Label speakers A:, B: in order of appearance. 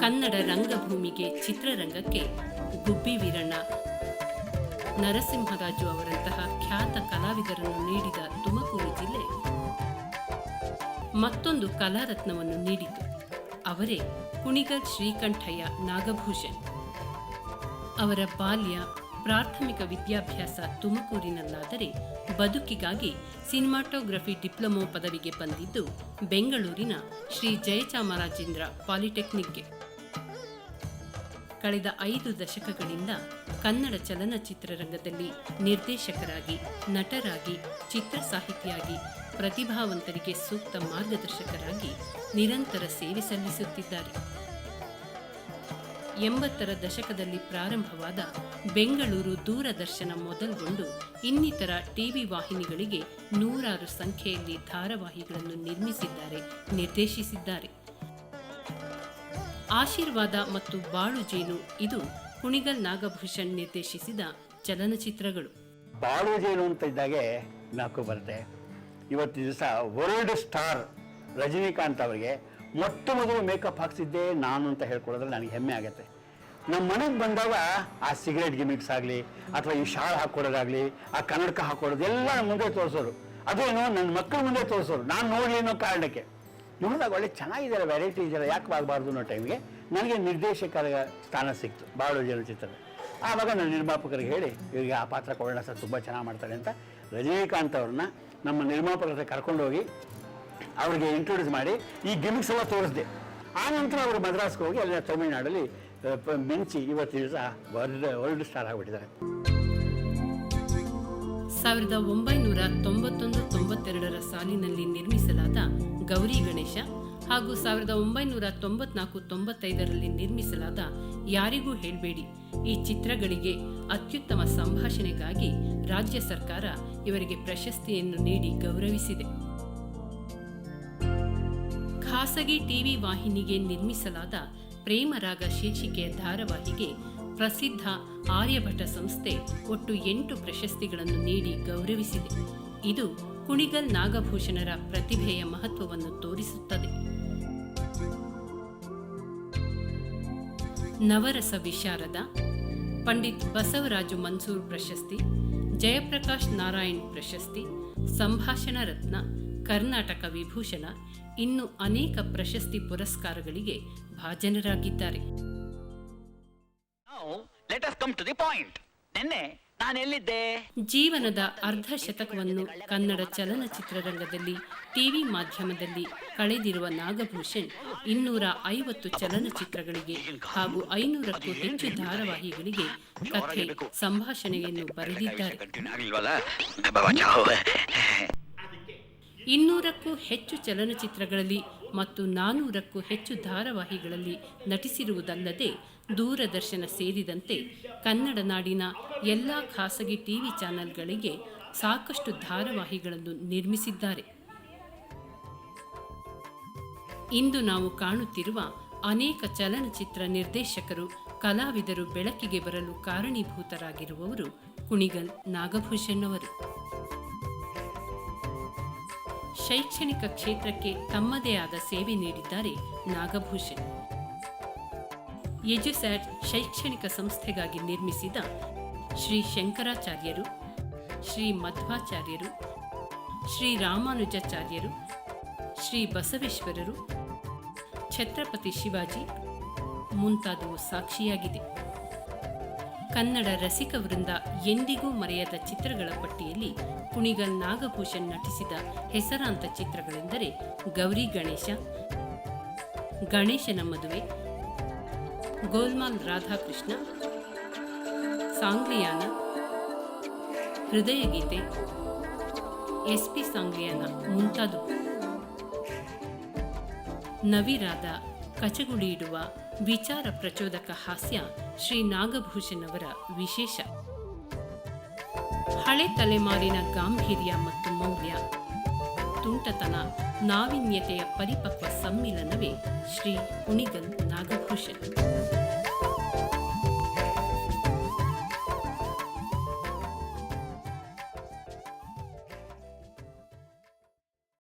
A: ಕನ್ನಡ ರಂಗಭೂಮಿಗೆ ಚಿತ್ರರಂಗಕ್ಕೆ ಗುಬ್ಬಿ ವೀರಣ್ಣ. ನರಸಿಂಹರಾಜು ಅವರಂತಹ ಖ್ಯಾತ ಕಲಾವಿದರನ್ನು ನೀಡಿದ ತುಮಕೂರು ಜಿಲ್ಲೆ ಮತ್ತೊಂದು ಕಲಾರತ್ನವನ್ನು ನೀಡಿತು. ಅವರೇ ಕುಣಿಗಲ್ ಶ್ರೀಕಂಠಯ್ಯ ನಾಗಭೂಷಣ್. ಅವರ ಬಾಲ್ಯ ಪ್ರಾಥಮಿಕ ವಿದ್ಯಾಭ್ಯಾಸ ತುಮಕೂರಿನಲ್ಲಾದರೆ ಬದುಕಿಗಾಗಿ ಸಿನಿಮಾಟೋಗ್ರಫಿ ಡಿಪ್ಲೊಮೊ ಪದವಿಗೆ ಬಂದಿದ್ದು ಬೆಂಗಳೂರಿನ ಶ್ರೀ ಜಯಚಾಮರಾಜೇಂದ್ರ ಪಾಲಿಟೆಕ್ನಿಕ್ಗೆ. ಕಳೆದ ಐದು ದಶಕಗಳಿಂದ ಕನ್ನಡ ಚಲನಚಿತ್ರರಂಗದಲ್ಲಿ ನಿರ್ದೇಶಕರಾಗಿ, ನಟರಾಗಿ, ಚಿತ್ರ ಸಾಹಿತಿಯಾಗಿ, ಪ್ರತಿಭಾವಂತರಿಗೆ ಸೂಕ್ತ ಮಾರ್ಗದರ್ಶಕರಾಗಿ ನಿರಂತರ ಸೇವೆ ಸಲ್ಲಿಸುತ್ತಿದ್ದಾರೆ. ಎಂಬತ್ತರ ದಶಕದಲ್ಲಿ ಪ್ರಾರಂಭವಾದ ಬೆಂಗಳೂರು ದೂರದರ್ಶನ ಮೊದಲ್ಗೊಂಡು ಇನ್ನಿತರ ಟಿವಿ ವಾಹಿನಿಗಳಿಗೆ ನೂರಾರು ಸಂಖ್ಯೆಯಲ್ಲಿ ಧಾರಾವಾಹಿಗಳನ್ನು ನಿರ್ಮಿಸಿದ್ದಾರೆ, ನಿರ್ದೇಶಿಸಿದ್ದಾರೆ. ಆಶೀರ್ವಾದ ಮತ್ತು ಬಾಳು ಜೇನು, ಇದು ಕುಣಿಗಲ್ ನಾಗಭೂಷಣ್ ನಿರ್ದೇಶಿಸಿದ ಚಲನಚಿತ್ರಗಳು.
B: ಬಾಳು ಜೇನು ಅಂತ ಇದ್ದಾಗೆ ನಾಲ್ಕು ಬರುತ್ತೆ. ಇವತ್ತು ದಿವಸ ವರ್ಲ್ಡ್ ಸ್ಟಾರ್ ರಜನಿಕಾಂತ್ ಅವರಿಗೆ ಮೊಟ್ಟ ಮೊದಲು ಮೇಕಪ್ ಹಾಕ್ಸಿದ್ದೆ ನಾನು ಅಂತ ಹೇಳ್ಕೊಳ್ಳೋದ್ರೆ ನನಗೆ ಹೆಮ್ಮೆ ಆಗುತ್ತೆ. ನಮ್ಮ ಮನೆಗೆ ಬಂದಾಗ ಆ ಸಿಗರೇಟ್ ಗಿಮಿಕ್ಸ್ ಆಗಲಿ, ಅಥವಾ ಈ ಶಾಲ್ ಹಾಕ್ಕೊಡೋದಾಗಲಿ, ಆ ಕನ್ನಡಕ ಹಾಕ್ಕೊಡೋದು ಎಲ್ಲ ನಮ್ಮ ಮುಂದೆ ತೋರಿಸೋರು. ಅದೇನು ನನ್ನ ಮಕ್ಕಳ ಮುಂದೆ ತೋರಿಸೋರು. ನಾನು ನೋಡಲಿ ಅನ್ನೋ ಕಾರಣಕ್ಕೆ. ನೋಡಿದಾಗ ಒಳ್ಳೆ ಚೆನ್ನಾಗಿದ್ದಾರೆ ವೆರೈಟಿ ಇದೆಯಲ್ಲ, ಯಾಕೆ ಆಗಬಾರ್ದು ಅನ್ನೋ ಟೈಮ್ಗೆ ನನಗೆ ನಿರ್ದೇಶಕರ ಸ್ಥಾನ ಸಿಕ್ತು, ಬಾಳು ಚಲನಚಿತ್ರದ. ಆವಾಗ ನಾನು ನಿರ್ಮಾಪಕರಿಗೆ ಹೇಳಿ, ಇವರಿಗೆ ಆ ಪಾತ್ರ ಕೊಡೋಣ ಸರ್, ತುಂಬ ಚೆನ್ನಾಗಿ ಮಾಡ್ತಾರೆ ಅಂತ ರಜನೀಕಾಂತ್ ಅವ್ರನ್ನ ನಮ್ಮ ನಿರ್ಮಾಪಕರ ಕರ್ಕೊಂಡೋಗಿ ಅವ್ರಿಗೆ ಇಂಟ್ರೊಡ್ಯೂಸ್ ಮಾಡಿ, ಈ ಗಿಮಿಕ್ಸ್ ಎಲ್ಲ ತೋರಿಸಿದೆ. ಆ ನಂತರ ಅವರು ಮದ್ರಾಸ್ಗೆ ಹೋಗಿ ಅಲ್ಲಿನ ತಮಿಳುನಾಡಲ್ಲಿ ಮೆಂಚಿ ಇವತ್ತು ದಿವಸ ವರ್ಲ್ಡ್ ವರ್ಲ್ಡ್ ಸ್ಟಾರ್ ಆಗಿಬಿಟ್ಟಿದ್ದಾರೆ.
A: ಸಾವಿರದ ಒಂಬೈನೂರ ತೊಂಬತ್ತೊಂದು, ತೊಂಬತ್ತೆರಡರ ಸಾಲಿನಲ್ಲಿ ನಿರ್ಮಿಸಲಾದ ಗೌರಿ ಗಣೇಶ ಹಾಗೂ ಸಾವಿರದ ಒಂಬೈನೂರ ತೊಂಬತ್ನಾಲ್ಕು, ತೊಂಬತ್ತೈದರಲ್ಲಿ ನಿರ್ಮಿಸಲಾದ ಯಾರಿಗೂ ಹೇಳಬೇಡಿ. ಈ ಚಿತ್ರಗಳಿಗೆ ಅತ್ಯುತ್ತಮ ಸಂಭಾಷಣೆಗಾಗಿ ರಾಜ್ಯ ಸರ್ಕಾರ ಇವರಿಗೆ ಪ್ರಶಸ್ತಿಯನ್ನು ನೀಡಿ ಗೌರವಿಸಿದೆ. ಖಾಸಗಿ ಟಿವಿ ವಾಹಿನಿಗೆ ನಿರ್ಮಿಸಲಾದ ಪ್ರೇಮರಾಗ ಶೀರ್ಷಿಕೆಯ ಧಾರಾವಾಹಿಗೆ ಪ್ರಸಿದ್ಧ ಆರ್ಯಭಟ ಸಂಸ್ಥೆ ಒಟ್ಟು ಎಂಟು ಪ್ರಶಸ್ತಿಗಳನ್ನು ನೀಡಿ ಗೌರವಿಸಿದೆ. ಇದು ಕುಣಿಗಲ್ ನಾಗಭೂಷಣರ ಪ್ರತಿಭೆಯ ಮಹತ್ವವನ್ನು ತೋರಿಸುತ್ತದೆ. ನವರಸ ವಿಶಾರದ ಪಂಡಿತ್ ಬಸವರಾಜು ಮನ್ಸೂರ್ ಪ್ರಶಸ್ತಿ, ಜಯಪ್ರಕಾಶ್ ನಾರಾಯಣ್ ಪ್ರಶಸ್ತಿ, ಸಂಭಾಷಣ ರತ್ನ ಕರ್ನಾಟಕ ವಿಭೂಷಣ ಇನ್ನು ಅನೇಕ ಪ್ರಶಸ್ತಿ ಪುರಸ್ಕಾರಗಳಿಗೆ ಭಾಜನರಾಗಿದ್ದಾರೆ. ಜೀವನದ ಅರ್ಧ ಶತಕವನ್ನು ಕನ್ನಡ ಚಲನಚಿತ್ರರಂಗದಲ್ಲಿ ಟಿವಿ ಮಾಧ್ಯಮದಲ್ಲಿ ಕಳೆದಿರುವ ನಾಗಭೂಷಣ್ ಇನ್ನೂರ ಐವತ್ತು ಚಲನಚಿತ್ರಗಳಿಗೆ ಹಾಗೂ ಐನೂರಕ್ಕೂ ಹೆಚ್ಚು ಧಾರಾವಾಹಿಗಳಿಗೆ ಕಥೆ ಸಂಭಾಷಣೆಯನ್ನು ಬರೆದಿದ್ದಾರೆ. ಇನ್ನೂರಕ್ಕೂ ಹೆಚ್ಚು ಚಲನಚಿತ್ರಗಳಲ್ಲಿ ಮತ್ತು ನಾನೂರಕ್ಕೂ ಹೆಚ್ಚು ಧಾರಾವಾಹಿಗಳಲ್ಲಿ ನಟಿಸಿರುವುದಲ್ಲದೆ ದೂರದರ್ಶನ ಸೇರಿದಂತೆ ಕನ್ನಡ ನಾಡಿನ ಎಲ್ಲ ಖಾಸಗಿ ಟಿವಿ ಚಾನೆಲ್ಗಳಿಗೆ ಸಾಕಷ್ಟು ಧಾರಾವಾಹಿಗಳನ್ನು ನಿರ್ಮಿಸಿದ್ದಾರೆ. ಇಂದು ನಾವು ಕಾಣುತ್ತಿರುವ ಅನೇಕ ಚಲನಚಿತ್ರ ನಿರ್ದೇಶಕರು, ಕಲಾವಿದರು ಬೆಳಕಿಗೆ ಬರಲು ಕಾರಣೀಭೂತರಾಗಿರುವವರು ಕುಣಿಗಲ್ ನಾಗಭೂಷಣ್ ಅವರು. ಶೈಕ್ಷಣಿಕ ಕ್ಷೇತ್ರಕ್ಕೆ ತಮ್ಮದೇ ಆದ ಸೇವೆ ನೀಡಿದ್ದಾರೆ ನಾಗಭೂಷಣ್. ಎಜುಸ್ಯಾಟ್ ಶೈಕ್ಷಣಿಕ ಸಂಸ್ಥೆಗಾಗಿ ನಿರ್ಮಿಸಿದ ಶ್ರೀ ಶಂಕರಾಚಾರ್ಯರು, ಶ್ರೀ ಮಧ್ವಾಚಾರ್ಯರು, ಶ್ರೀ ರಾಮಾನುಜಾಚಾರ್ಯರು, ಶ್ರೀ ಬಸವೇಶ್ವರರು, ಛತ್ರಪತಿ ಶಿವಾಜಿ ಮುಂತಾದವು ಸಾಕ್ಷಿಯಾಗಿದೆ. ಕನ್ನಡ ರಸಿಕ ವೃಂದ ಎಂದಿಗೂ ಮರೆಯದ ಚಿತ್ರಗಳ ಪಟ್ಟಿಯಲ್ಲಿ ಕುಣಿಗಲ್ ನಾಗಭೂಷಣ್ ನಟಿಸಿದ ಹೆಸರಾಂತ ಚಿತ್ರಗಳೆಂದರೆ ಗೌರಿ ಗಣೇಶ, ಗಣೇಶನ ಮದುವೆ, ಗೋಲ್ಮಾಲ್ ರಾಧಾಕೃಷ್ಣ, ಸಾಂಗ್ಲಿಯಾನ, ಹೃದಯಗೀತೆ ಎಸ್ ಪಿ ಸಾಂಗ್ಲಿಯಾನ ಮುಂತಾದವು. ನವಿರಾದ ಕಚಗುಡಿಯಿಡುವ ವಿಚಾರ ಪ್ರಚೋದಕ ಹಾಸ್ಯ ಶ್ರೀ ನಾಗಭೂಷಣ್ ಅವರ ವಿಶೇಷ. ಹಳೆ ತಲೆಮಾರಿನ ಗಾಂಭೀರ್ಯ ಮತ್ತು ಮೌಲ್ಯ. ತುಂಟತನ ನಾವೀನ್ಯತೆಯ ಪರಿಪಕ್ವ ಸಮ್ಮಿಲನವೇ ಶ್ರೀ ಕುಣಿಗಲ್ ನಾಗಭೂಷಣ್.